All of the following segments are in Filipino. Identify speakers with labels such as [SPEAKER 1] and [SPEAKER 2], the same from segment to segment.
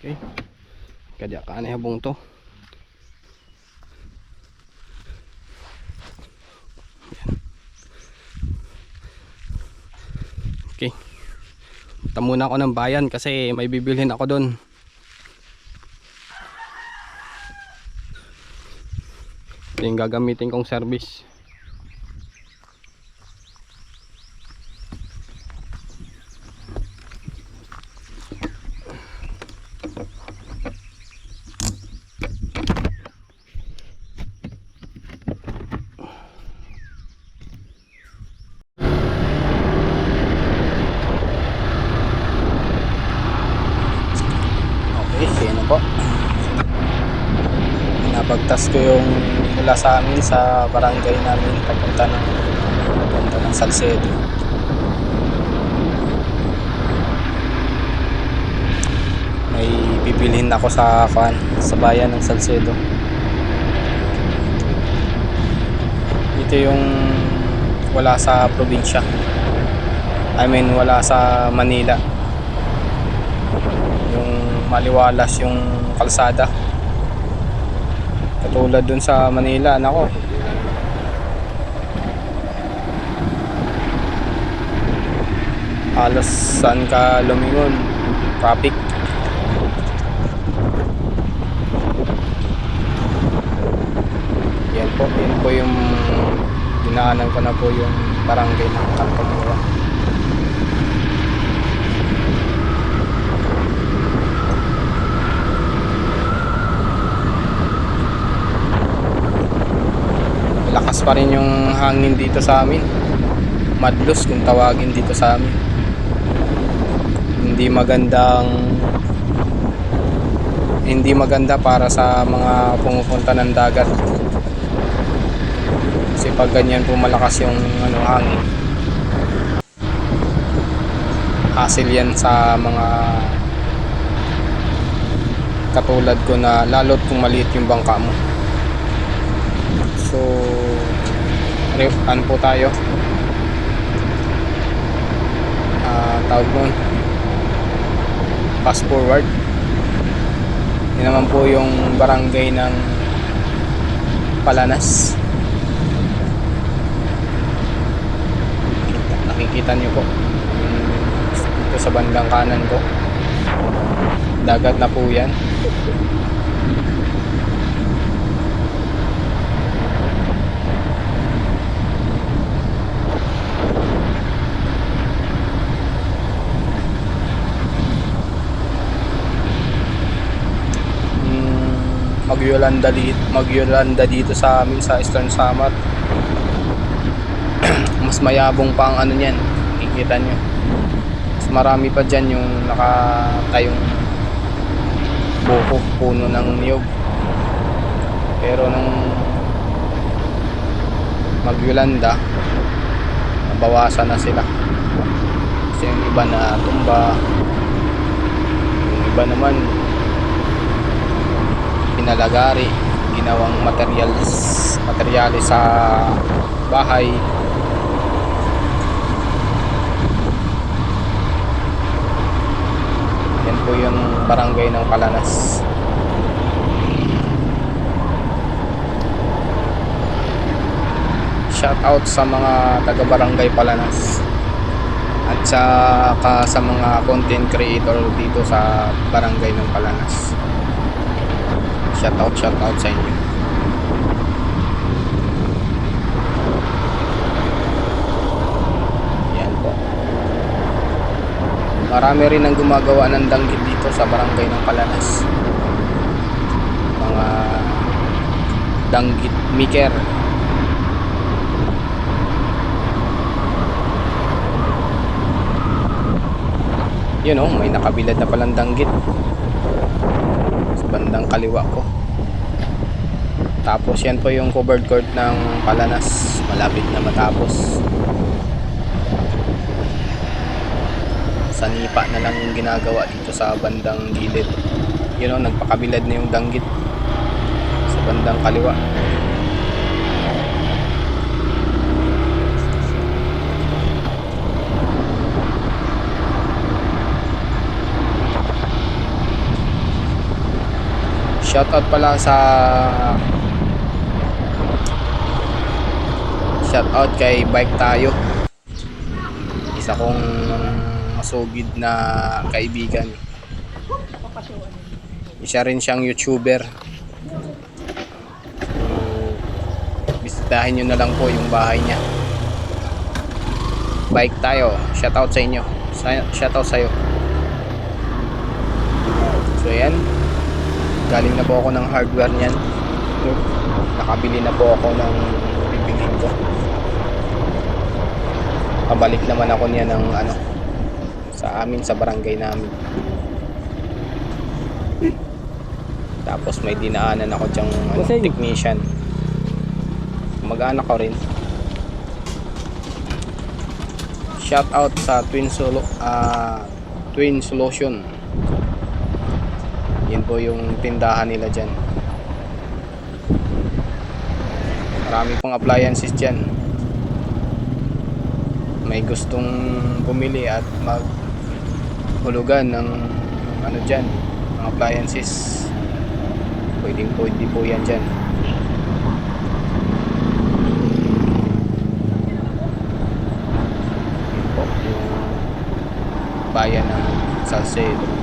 [SPEAKER 1] Okay. Kadya ka na habong to. Okay. Punta muna ako ng bayan kasi may bibilhin ako doon. Ito yung gagamitin kong service. Okay, sino po? Napagtas ko yung mula sa amin sa barangay namin papunta ng papunta ng Salcedo. May bibilhin ako sa kan sa bayan ng Salcedo. Ito yung wala sa probinsya. I mean wala sa Manila yung maliwalas yung kalsada katulad dun sa Manila nako. Halos saan ka lumingon? Traffic. Yan po yan po yung dinaanan ko na po yung barangay ng Altamura lakas pa rin yung hangin dito sa amin. Madlos kung tawagin dito sa amin. Hindi magandang hindi maganda para sa mga pumupunta ng dagat. Kasi pag ganyan po malakas yung ano, hangin. Hassle yan sa mga katulad ko na lalo't kung maliit yung bangka mo. So, ref, ano po tayo? Ah, tawag nun. Fast forward. Yan naman po yung barangay ng Palanas. Nakikita nyo po. Ito sa bandang kanan ko. Dagat na po yan. Magyolanda dito, magyolanda dito sa amin sa Eastern Samar. Mas mayabong pa ang ano niyan, kikita nyo. Mas marami pa dyan yung nakatayong buko, puno ng niyog. Pero nung magyolanda, nabawasan na sila. Kasi yung iba na tumba, yung iba naman pinalagari ginawang materials materyales sa bahay. Yan po yung barangay ng Palanas. Shout out sa mga taga barangay Palanas. At saka sa mga content creator dito sa barangay ng Palanas shout out shout out sa inyo. Yan po. Marami rin ang gumagawa ng danggit dito sa barangay ng Palanas. Mga danggit maker. Yun oh may nakabilad na palang danggit bandang kaliwa ko. Tapos yan po yung covered court ng Palanas. Malapit na matapos. Sanipa na lang yung ginagawa dito sa bandang gilid. Yun o nagpakabilad na yung danggit. Sa bandang kaliwa Shoutout pala sa Shoutout kay Bike Tayo. Isa kong masugid na kaibigan. Isa rin siyang YouTuber. Bisitahin nyo na lang po yung bahay niya. Bike Tayo. Shoutout sa inyo. Sa- Shoutout sa'yo. So yan. Galing na po ako ng hardware niyan. Nakabili na po ako ng bibilhin ko. Pabalik naman ako niya ng ano sa amin sa barangay namin. Tapos may dinaanan ako diyang ano, technician. Mag-anak ko rin. Shout out sa Twin Solo ah, Twin Solution. Yan po yung tindahan nila dyan. Marami pong appliances dyan. May gustong bumili at maghulugan ng ano dyan, ng appliances. Pwedeng pwede po yan dyan. Yan po yung bayan ng Salcedo.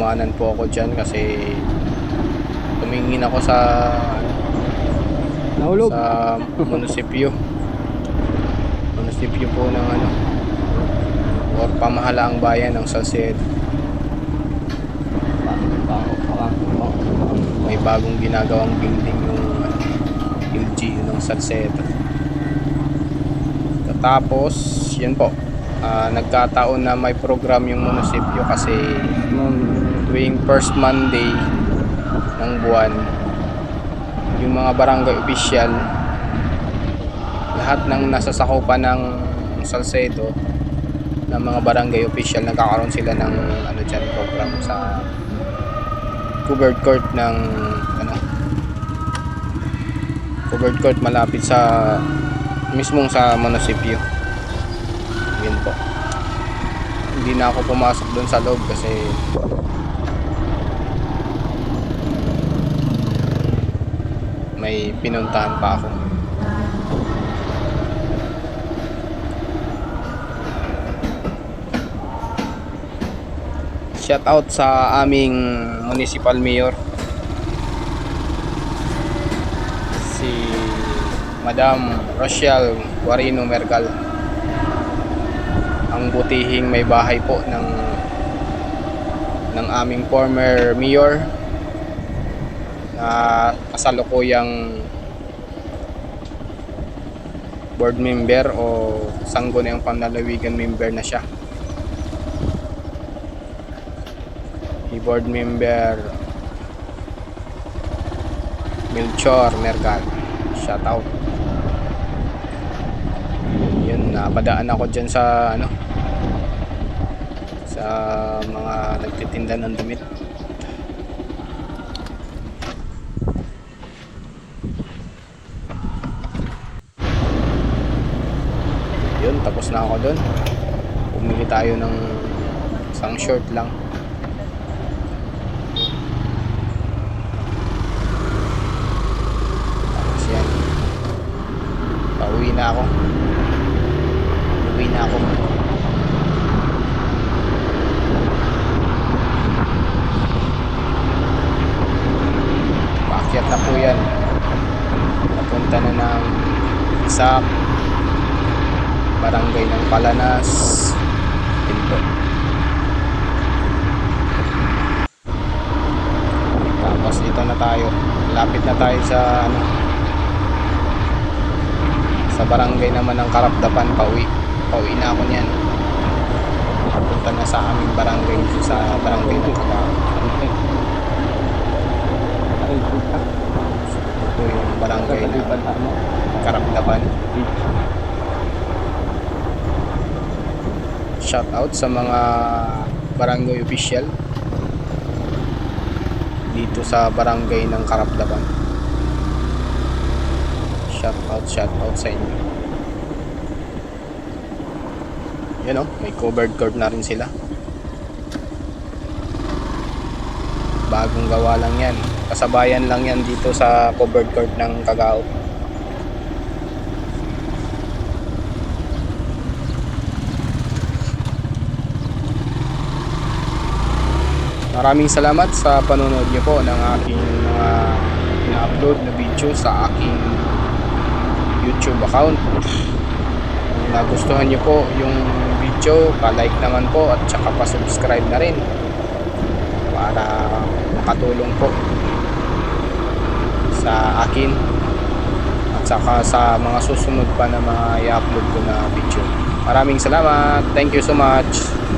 [SPEAKER 1] Tapos kumanan po ako dyan kasi tumingin ako sa
[SPEAKER 2] Nahulog.
[SPEAKER 1] sa munisipyo. Munisipyo po ng ano or pamahalaang bayan ng Salcedo. May bagong ginagawang building yung LGU ng Salcedo. Tapos, yun po. Ah, nagkataon na may program yung munisipyo kasi tuwing first Monday ng buwan yung mga barangay official lahat ng nasa sakupan ng Salcedo ng mga barangay official nagkakaroon sila ng ano dyan program sa covered court ng ano covered court malapit sa mismong sa munisipyo yun po hindi na ako pumasok doon sa loob kasi may pinuntahan pa ako. Shout out sa aming municipal mayor. Si Madam Rochelle Guarino Mergal. Ang butihing may bahay po ng ng aming former mayor na kasalukuyang board member o sangguniang panlalawigan member na siya. Si board member Melchor Mergal. Shout out. Yun, napadaan ako dyan sa ano sa mga nagtitinda ng damit. yun tapos na ako doon pumili tayo ng isang short lang. Tapos yan. Pauwi na ako. Uwi na ako paakyat na po yan papunta na ng Isak barangay ng Palanas. Yun po. Tapos dito na tayo. Lapit na tayo sa ano sa barangay naman ng Karapdapan. Pauwi pauwi na ako niyan. Punta na sa aming barangay sa barangay ng Karapdapan ito yung barangay na Karapdapan shout out sa mga barangay official dito sa barangay ng Karapdapan. Shout out, shout out sa inyo. Yan o, may covered court na rin sila. Bagong gawa lang yan. Kasabayan lang yan dito sa covered court ng Cagao. Maraming salamat sa panonood niyo po ng aking mga ina-upload na video sa aking YouTube account. Kung nagustuhan niyo po yung video, pa-like naman po at saka pa-subscribe na rin para makatulong po sa akin at saka sa mga susunod pa na mga i-upload ko na video. Maraming salamat. Thank you so much.